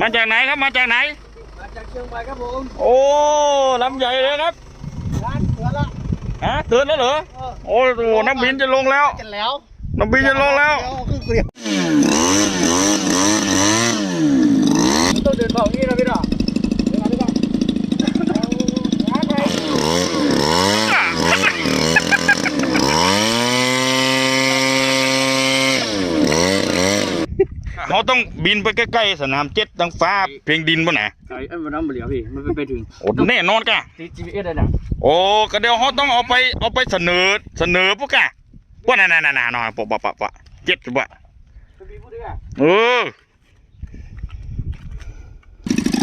มาจากไหนครับมาจากไหน มาจากเชียงใหม่ครับผมโอ้ลำใหญ่เลยครับร้านเสือละฮะตื่นแล้วเหรอเออโอ้โหน้ำบินจะลงแล้วกันแล้วน้ำบินจะลงแล้วเดี๋ยขึ้นเกลียวต้องเดินเบาอย่างนี้นะพี่ดอกเดี๋ยวก่อนเดี๋ยวก่อนเอาร้านไหน เขาต้องบินไปใกล้ๆสนามเจ็ดทางฟ้าเพียงดินป่ะนะไอ้เอ้ยมันน้ำเหลียวพี่มันไปถึงโอ้แน่นอนกะติด GPS เลยนะโอ้ก็เดี๋ยวเขาต้องเอาไปเอาไปเสนอเสนอพวกกะว่าน่ะน่ะน่ะน่ะน่ะปะปะปะปะเจ็ดปะจะมีพูดด้วยอะเออ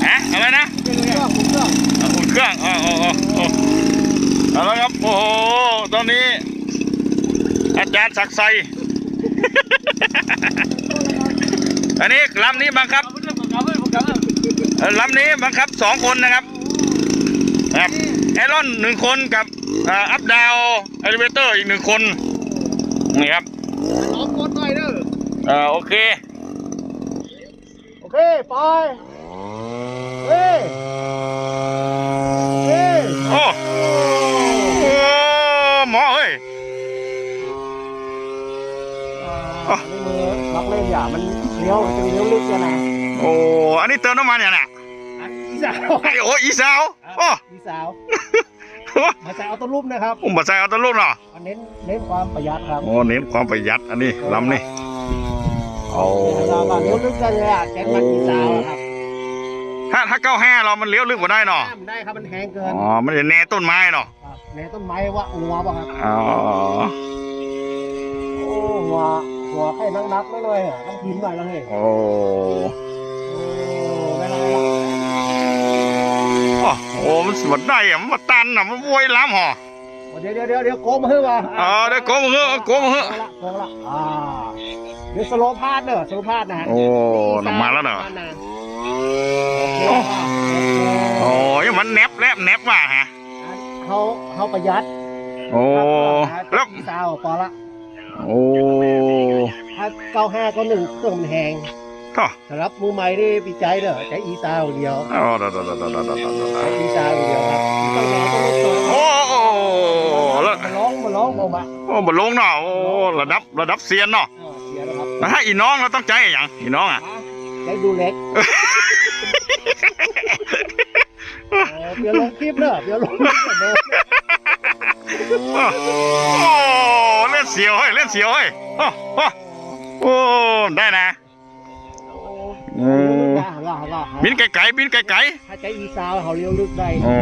ฮะอะไรนะเป็นเรื่องผมเรื่องอะอุ่นเครื่องอ๋ออ๋ออ๋ออ๋อเอาละครับโอ้โหตอนนี้ อาจารย์ศักดิ์ชัย อันนี้ลำนี้บังคับเอาเรื่องผมกลับเลยผมกลับเลยเอ่อลำนี้บังคับสองคนนะครับครับไอรอนหนึ่งคนกับเอ่ออัพดาวเอลิเวเตอร์อีกหนึ่งคนนี่ครับสองคนหน่อยเด้อเอ่อโอเค โอเค ไปเฮ้ยเฮ้ยโอ้โอ้หมอเอ้ยอ่า นี่มือล็อกเล่นอย่ามันเลี้ยวจะเลี้ยวลึกยังไงโอ้อันนี้เติมน้ำมันอย่างน่ะอีสาวไอโอ้อีสาวโอ้อีสาวมาใส่เอาตัวรูปนะครับผมมาใส่เอาแตะลุกเนาะอันเน้นเน้นความประหยัดครับโอ้เน้นความประหยัดอันนี้ลำนี่โอ้เราก็เลี้ยวลึกกันเลยอะแจ็คมันอีสาวอะครับถ้าถ้าเก้าห้าเรามันเลี้ยวลึกกว่าได้เนาะห้ามได้ครับมันแห้งเกินอ๋อมันจะแน่ต้นไม้เนาะครับในต้นไม้ว่างัวป่ะครับอ๋อ โอ้งัวงัวให้นักนักๆหน่อยๆอะต้องพิมพ์หน่อยแล้วเฮ้ยโอ้โอ้ไม่เป็นไรหรอกโอ้โอ้มันสวดได้อะมันมาตันอะมันโวยล้ำหอเดี๋ยวเดี๋ยวเดี๋ยวเดี๋ยวโกงมาเฮ้ยว่ะอ๋อเดี๋ยวโกงมาเถอะโกงมาเถอะโกงละโกงละอ่าเดี๋ยวสโลว์พาดเนอะสโลว์พาดนะโอ้น้ำมาแล้วเนอะโอเคโอ้ยมันแนบแลบแนบว่ะฮะเขาเขาประหยัดโอ้แล้วอีสาวพอละ โอ้ถ้าเก้าห้าก็หนึ่งเครื่องมันแหงต่อสำหรับมือใหม่นี่ปีใจเด้อใช้อีซาวเดียวอ๋อดอดอดอดอดอดอดใช้อีซาวเดียวครับต้องรอต้องรอโอ้แล้วมาร้องมาร้องออกมาโอ้มาลงเนาะโอ้ระดับระดับเซียนเนาะแล้วถ้าอีน้องเราต้องใจอย่างอีน้องอะใจดูเล็กเดี๋ยวลงคลิปเนอะเดี๋ยวลงคลิปเนอะ สียวเฮ้ยเล่นเสียวเฮ้ยโอ้โอ้โอ้ได้นะโอ้ล่าล่าล่าบินไกลๆบินไกลถ้าใจอีซาวเขาเลี้ยวลึกได้ๆโอ้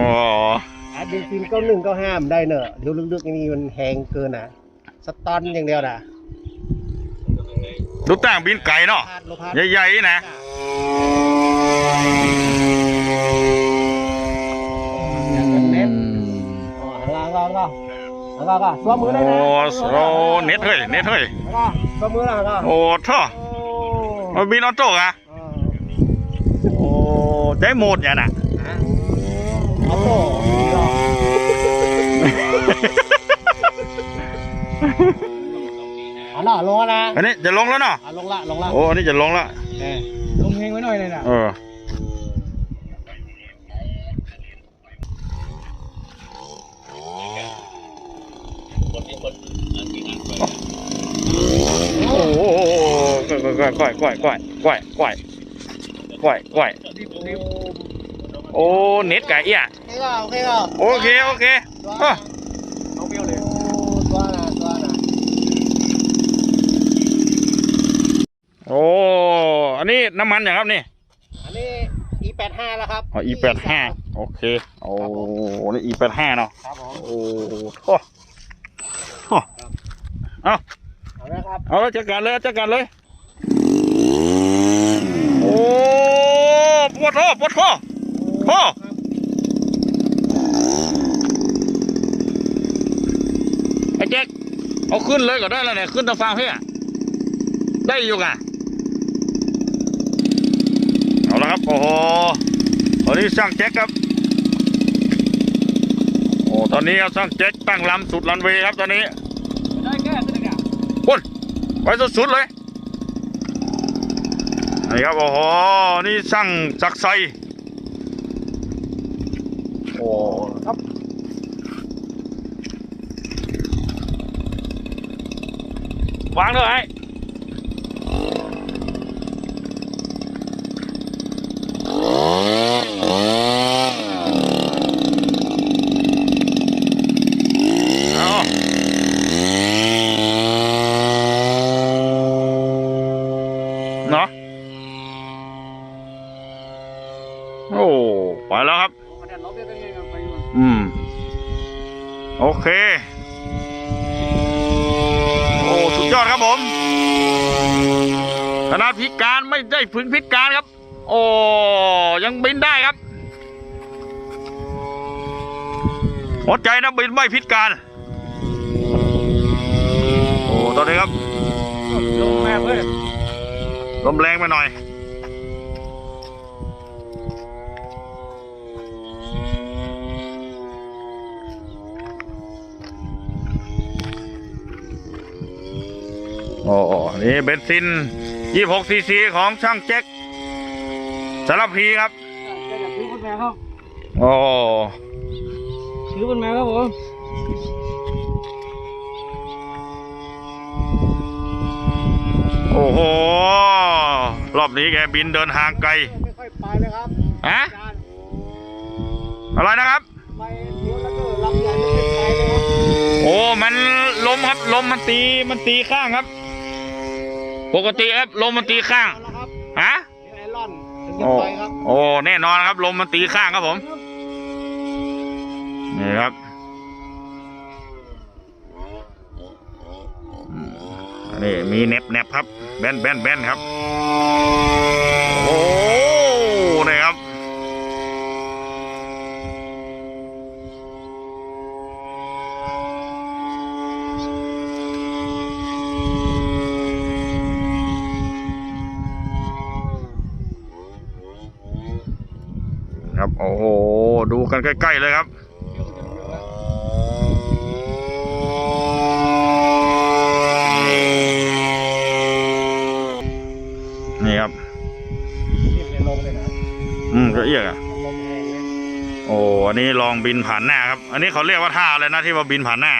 อาเบนซินเก้าหนึ่งเก้าห้ามได้เนอะเลี้ยวลึกๆนี่มันแหงเกินอะสตอนอย่างเดียวนะดูต่างบินไกลเนาะพาดโลพาดใหญ่ๆนะเล่าล่าสวมมือได้โอ้นะโหเน็ตเฮ้ยเน็ตเฮ้ยล่าสวมมือล่าล่าโอ้ท่อโอ้มันบินออโต้อะโอ้ได้โหมดอย่างน่ะเอาโต้อันน่ะลงแล้วนะอันนี้จะลงแล้วเนาะอะลงละลงละโอ้อันนี้จะลงแล้วเออลงเฮงไว้หน่อยเลยนะเออโอ้โห ก้อยก้อยก้อยก้อยก้อยก้อยก้อยก้อยโอ้เน็ตไก่เอี้ยโอเคก็โอเคก็โอเคโอเคอะเอาเบี้ยวเลยโอ้ตัวน่ะตัวน่ะโอ้อันนี้น้ำมันอย่างครับนี่อันนี้ E85 แล้วครับอ๋อ E แปดห้าโอเคโอ้นี่ E แปดห้าเนาะครับผมโอ้โหโอ้เอาเอาละครับเอาแล้วจัดการเลยจัดการเลยโอ้ปวดท้อปวดท้อท้อไอ้แจ็คเอาขึ้นเลยก็ได้แล้วเนี่ยขึ้นตะฟางเพี่ได้อยู่ก่ะเอาละครับโอ้โหตอนนี้ช่างแจ็คครับโอ้ตอนนี้ครับช่างแจ็คตั้งลำสุดรันเวย์ครับตอนนี้ได้แค่ตัวเดียวพุ่นไปสุดๆเลยเอ นี่ครับโอ้โหนี่ช่างจักรไซโอ้ครับวางเลยไอ้เอาเนาะ โอ้ ไปแล้วครับ คะแนนลบได้เป็นไงครับไปอยู่ อืม โอเค โอ้สุดยอดครับผมขนาดพิการไม่ได้ฝึกพิการครับ โอ้ยังบินได้ครับหัวใจนะบินไม่พิการ โอ้ตอนนี้ครับลงแม่เว้ยลมแรงไปหน่อย โอ้นี่เบนซิน 26ซีซีของช่างแจ็คสารพีครับจะอยากซื้อเป็นแม่ครับโอ้ซื้อเป็นแม่ครับผมโอ้โห รอบนี้แกบินเดินทางไกล ไม่ค่อยไปเลยครับฮะจานอะไรนะครับไปเที่ยวแล้วก็ลำใหญ่ไม่ค่อยไปเลยครับโอ้ มันลมครับ ลมมันตี มันตีข้างครับ ปกติครับลมมันตีข้างเอาละครับฮะเดี๋ยวไอรอนถึงจะโอ้ไปครับโอ้แน่นอนครับลมมันตีข้างครับผมนี่ครับอืมนี่มีเน็บเน็บครับ แบนแบนแบนครับ ครับ โอ้โห ดูกันใกล้ ๆ เลยครับนี่ครับนี่เป็นลมเลยนะอืมก็เอียกอะลมแรงเลยโอ้อันนี้ลองบินผ่านหน้าครับ อันนี้เขาเรียกว่าท่าอะไรนะที่ว่าบินผ่านหน้า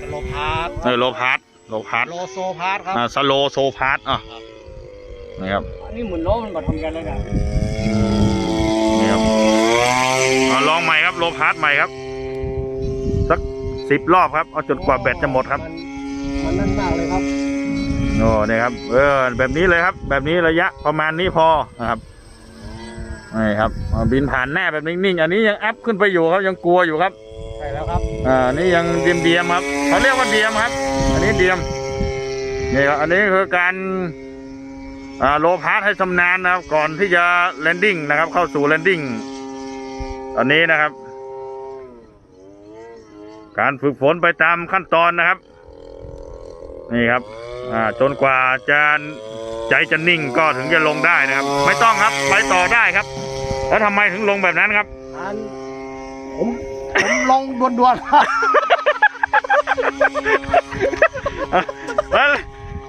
สโลพาร์ทเออโลพาร์ตโลพาร์ตโลโซพาร์ทครับอ่าสโลโซพาร์ตอะนี่ครับอันนี้เหมือนโลมันมาทำกันเลยนะนี่ครับ เอาลองใหม่ครับโลพาร์ตใหม่ครับ สักสิบรอบครับ เอาจนกว่าแบตจะหมดครับ มันมันนั่นมากเลยครับโอ้นี่ครับ เออ แบบนี้เลยครับ แบบนี้ระยะประมาณนี้พอนะครับนี่ครับเอาบินผ่านหน้าแบบนิ่งๆ อันนี้ยังอัพขึ้นไปอยู่ครับยังกลัวอยู่ครับ ใช่แล้วครับ อ่า นี่ยังเดียมเดียมๆครับเขาเรียกว่าเดียมครับ อันนี้เดียมนี่ครับ อันนี้คือการอ่าโลพาร์ทให้ชำนาญนะครับ ก่อนที่จะแลนดิ้งนะครับ เข้าสู่แลนดิ้ง ตอนนี้นะครับ การฝึกฝนไปตามขั้นตอนนะครับ นี่ครับจนกว่าจะใจจะนิ่งก็ถึงจะลงได้นะครับ ไม่ต้องครับไปต่อได้ครับ แล้วทำไมถึงลงแบบนั้นครับผมผมลงด่วนๆครับ เอ้ย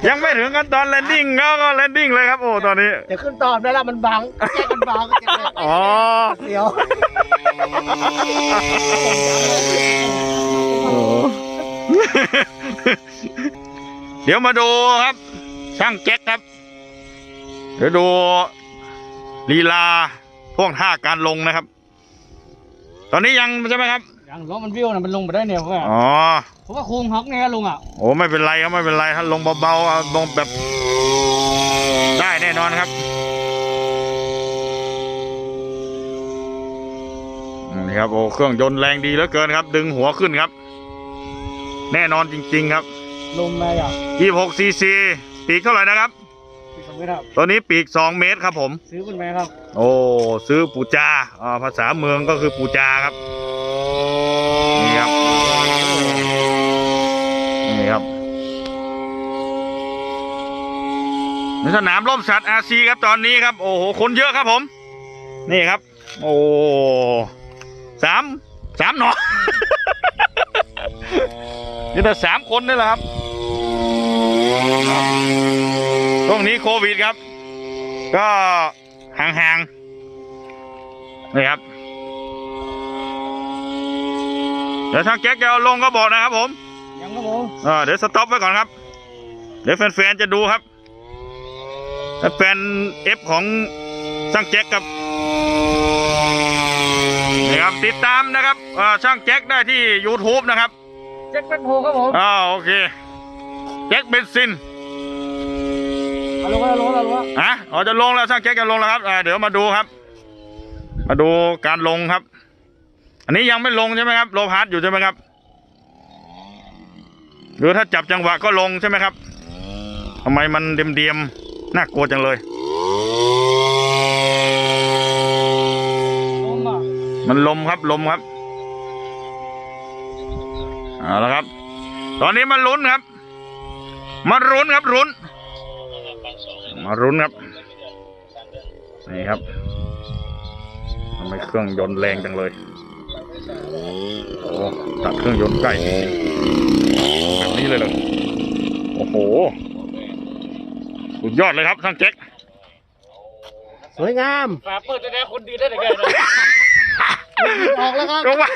ยังไม่ ถึงขั้นตอนแลนดิ้งก็ก็แลนดิ้งเลยครับโอ้ตอนนี้ เดี๋ยวขึ้นตอนได้แล้วมันบังแยกกันบังก็จะเลยอ๋อ เดี๋ยวเดี๋ยวมาดูครับ ช่างแจ็คครับ เดี๋ยวดูลีลาท่วงท่าการลงนะครับ ตอนนี้ยังใช่ไหมครับอ ย่างล้อมันวิวน่ะมันลงไปได้เนี่ยเพราะว่าอ๋อเพราะว่าโค้งฮอกเนี่ยลุงอะโอ้ไม่เป็นไรครับไม่เป็นไรถ้าลงเบาๆเอาลงแบบ ได้แน่นอนครับนี่ครับโอ้เครื่องยนต์แรงดีเหลือเกินครับ ดึงหัวขึ้นครับ แน่นอนจริง ๆ ครับลมมาอย่าง26ซีซีปีกเท่าไหร่นะครับที่สมมติครับตัวนี้ปีก2เมตรครับผม ซื้อเป็นไหมครับ โอ้ซื้อปูจาอ่าภาษาเมืองก็คือปูจาครับ นี่ครับ นี่ครับในสนามร่มสัตว์อาซีครับตอนนี้ครับ โอ้โห คนเยอะครับผม นี่ครับ โอ้สามสามหนอนี่แต่สามคนนี่แหละครับช่วงนี้โควิดครับ ก็ห่างๆนี่ครับ เดี๋ยวทางแก๊กจะเอาลงก็บอกนะครับผมยังครับผมอ่าเดี๋ยวสต็อปไว้ก่อนครับ เดี๋ยวแฟนๆจะดูครับถ้าแฟนเอฟของช่างแจ็คครับนี่ครับติดตามนะครับอ่าช่างแจ็คได้ที่ YouTube นะครับแจ็คแบ็คโฮครับผมอ่าโอเคแจ็คเบนซินฮัลโหลฮัลโหลฮัลโหลอะอ๋อจะลงแล้วช่างแจ็คจะลงแล้วครับอ่าเดี๋ยวมาดูครับ มาดูการลงครับ อันนี้ยังไม่ลงใช่ไหมครับโลพาร์ทอยู่ใช่ไหมครับ หรือถ้าจับจังหวะก็ลงใช่ไหมครับทำไมมันเดียมๆน่ากลัวจังเลย มันลมครับลมครับเอาละครับ ตอนนี้มันลุ้นครับมารุ้นครับรุ้นมารุ้นครับ นี่ครับทำไมเครื่องยนต์แรงจังเลย ตัดเครื่องยนต์ใกล้จริงๆแบบนี้เลยเหรอโอ้โห สุดยอดเลยครับช่างแจ็คสวยงามฝาเปิดแน่คนดีได้ยังไงนะออกแล้วครับก็ว่า